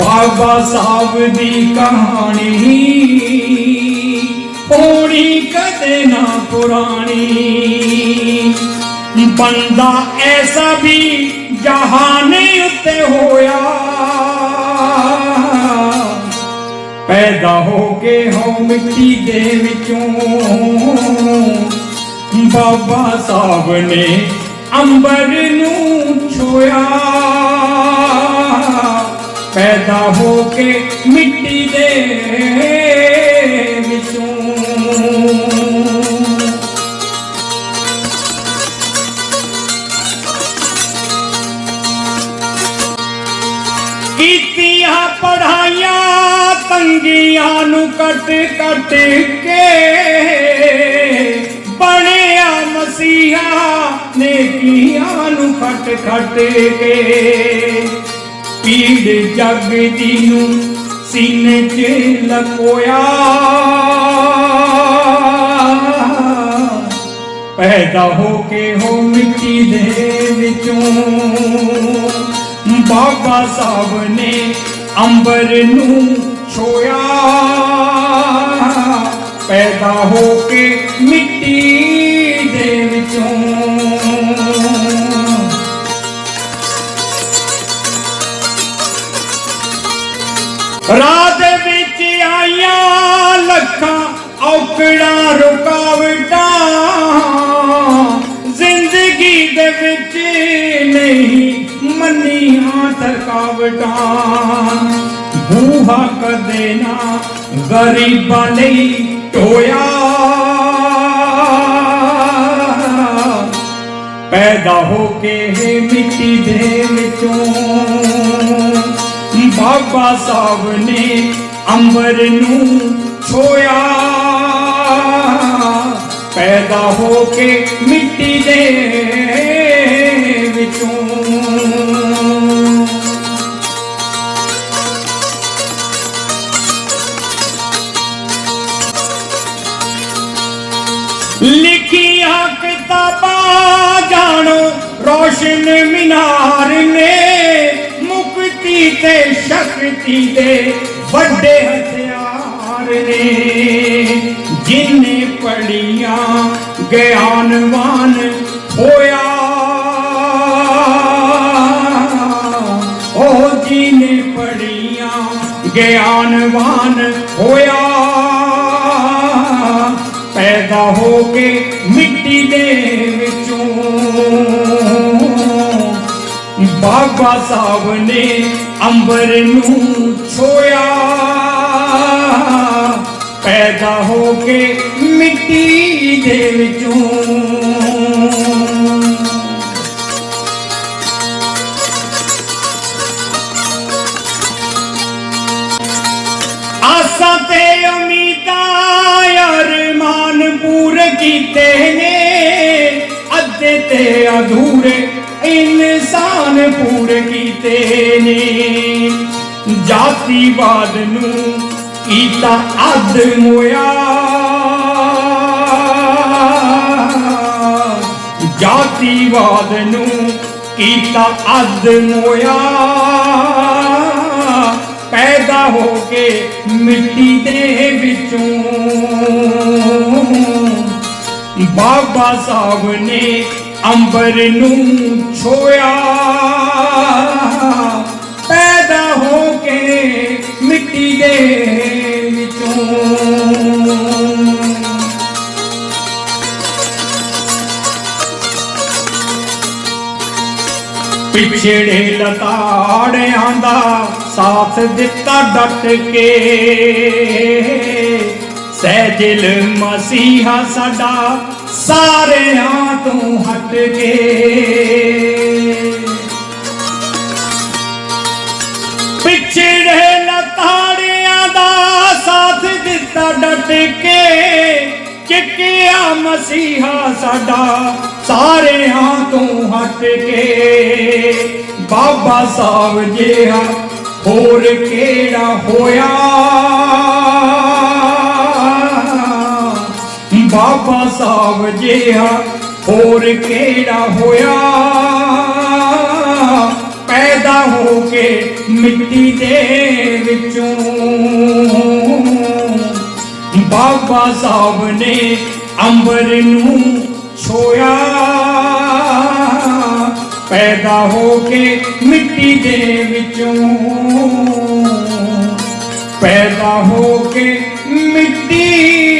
ਬਾਬਾ ਸਾਹਿਬ ਦੀ ਕਹਾਣੀ। ਹੋਣੀ ਕਦੇ ਨਾ ਪੁਰਾਣੀ। ਬੰਦਾ ਐਸਾ ਵੀ ਜਹਾਨ ਉੱਤੇ ਹੋਇਆ। ਪੈਦਾ ਹੋ ਕੇ ਹੋ ਮਿੱਟੀ ਦੇ ਵਿੱਚੋਂ। ਬਾਬਾ ਸਾਹਿਬ ਨੇ ਅੰਬਰ ਨੂੰ ਕੇ ਮਿੱਟੀ ਦੇ ਵਿੱਚੋਂ। ਕੀਤੀਆਂ ਪੜਾਈਆਂ ਤੰਗੀਆਂ ਨੂੰ ਕੱਟ ਕੱਟ ਕੇ ਬਣਿਆ ਮਸੀਹਾ ਨੇਕੀਆਂ ਨੂੰ ਖੱਟ ਖੱਟ ਕੇ। ਜਗ ਦੀ ਨੂੰ ਸੀਨੇ 'ਚ ਲਕੋਇਆ। ਪੈਦਾ ਹੋ ਕੇ ਹੋ ਮਿੱਟੀ ਦੇ ਵਿੱਚੋਂ। ਬਾਬਾ ਸਾਹਿਬ ਨੇ ਅੰਬਰ ਨੂੰ ਛੋਇਆ। ਪੈਦਾ ਹੋ ਕੇ ਮਿੱਟੀ ਰਾਹ ਦੇ ਵਿੱਚ ਆਈਆਂ ਲੱਖਾਂ ਔਕੜਾਂ ਰੁਕਾਵਟਾਂ। ਜ਼ਿੰਦਗੀ ਦੇ ਵਿੱਚ ਨਹੀਂ ਮੰਨੀਆਂ ਥਕਾਵਟਾਂ। ਬੂਹਾ ਕਦੇ ਨਾ ਗਰੀਬਾਂ ਲਈ ਢੋਇਆ ਪੈਦਾ ਹੋ ਕੇ ਮਿੱਟੀ ਦੇ ਵਿੱਚੋਂ ਬਾਬਾ ਸਾਹਿਬ ਨੇ ਅੰਬਰ ਨੂੰ ਛੋਇਆ। ਪੈਦਾ ਹੋ ਕੇ ਮਿੱਟੀ ਦੇ ਵਿੱਚੋਂ। ਲਿਖੀਆਂ ਕਿਤਾਬਾਂ ਜਾਣੋ ਰੋਸ਼ਨ ਮਿਨਾਰ ਨੇ। ਤੇ ਸ਼ਕਤੀ ਦੇ ਵੱਡੇ ਹਥਿਆਰ ਨੇ, ਜਿਨੇ ਪੜੀਆਂ ਗਿਆਨਵਾਨ ਹੋਇਆ। ਉਹ ਜਿਨੇ ਪੜੀਆਂ ਗਿਆਨਵਾਨ ਹੋਇਆ। ਪੈਦਾ ਹੋ ਕੇ ਮਿੱਟੀ ਦੇ ਵਿੱਚੋਂ ਬਾਬਾ ਸਾਹਿਬ ਨੇ ਅੰਬਰ ਨੂੰ ਛੋਇਆ। ਪੈਦਾ ਹੋ ਕੇ ਮਿੱਟੀ ਦੇ ਵਿੱਚੋਂ। ਆਸਾਂ ਤੇ ਉਮੀਦਾਂ ਅਰਮਾਨ ਪੂਰ ਕੀਤੇ ਨੇ। ਅੱਧੇ ਤੇ ਅਧੂਰੇ ਇਨਸਾਨ ਪੂਰੇ ਕੀਤੇ ਨੇ। ਜਾਤੀਵਾਦ ਨੂੰ ਕੀਤਾ ਅੱਧ ਮੋਇਆ। ਜਾਤੀਵਾਦ ਨੂੰ ਕੀਤਾ ਅੱਧ ਮੋਇਆ। ਪੈਦਾ ਹੋ ਕੇ ਮਿੱਟੀ ਦੇ ਵਿੱਚੋਂ ਬਾਬਾ ਸਾਹਿਬ ਨੇ ਅੰਬਰ ਨੂੰ ਛੋਇਆ। ਪੈਦਾ ਹੋ ਕੇ ਮਿੱਟੀ ਦੇ ਵਿੱਚੋਂ। ਪਿਛੜੇ ਲਤਾੜਿਆਂ ਦਾ ਸਾਥ ਦਿੱਤਾ ਡਟ ਕੇ। ਸਹਿਜਲ ਮਸੀਹਾ ਸਾਡਾ ਸਾਰਿਆਂ ਤੋਂ ਹਟ ਕੇ। ਪਿਛੜੇ ਲਤਾੜਿਆਂ ਦਾ ਸਾਥ ਦਿੱਤਾ ਡਟ ਕੇ। ਚੱਕਿਆ ਮਸੀਹਾ ਸਾਡਾ ਸਾਰਿਆਂ ਤੋਂ ਹਟ ਕੇ। ਬਾਬਾ ਸਾਹਿਬ ਜਿਹਾ ਹੋਰ ਕਿਹੜਾ ਹੋਇਆ? ਬਾਬਾ ਸਾਹਿਬ ਜਿਹਾ ਹੋਰ ਕਿਹੜਾ ਹੋਇਆ? ਪੈਦਾ ਹੋ ਕੇ ਮਿੱਟੀ ਦੇ ਵਿੱਚੋਂ ਬਾਬਾ ਸਾਹਿਬ ਨੇ ਅੰਬਰ ਨੂੰ ਛੋਇਆ। ਪੈਦਾ ਹੋ ਕੇ ਮਿੱਟੀ ਦੇ ਵਿੱਚੋਂ ਪੈਦਾ ਹੋ ਕੇ ਮਿੱਟੀ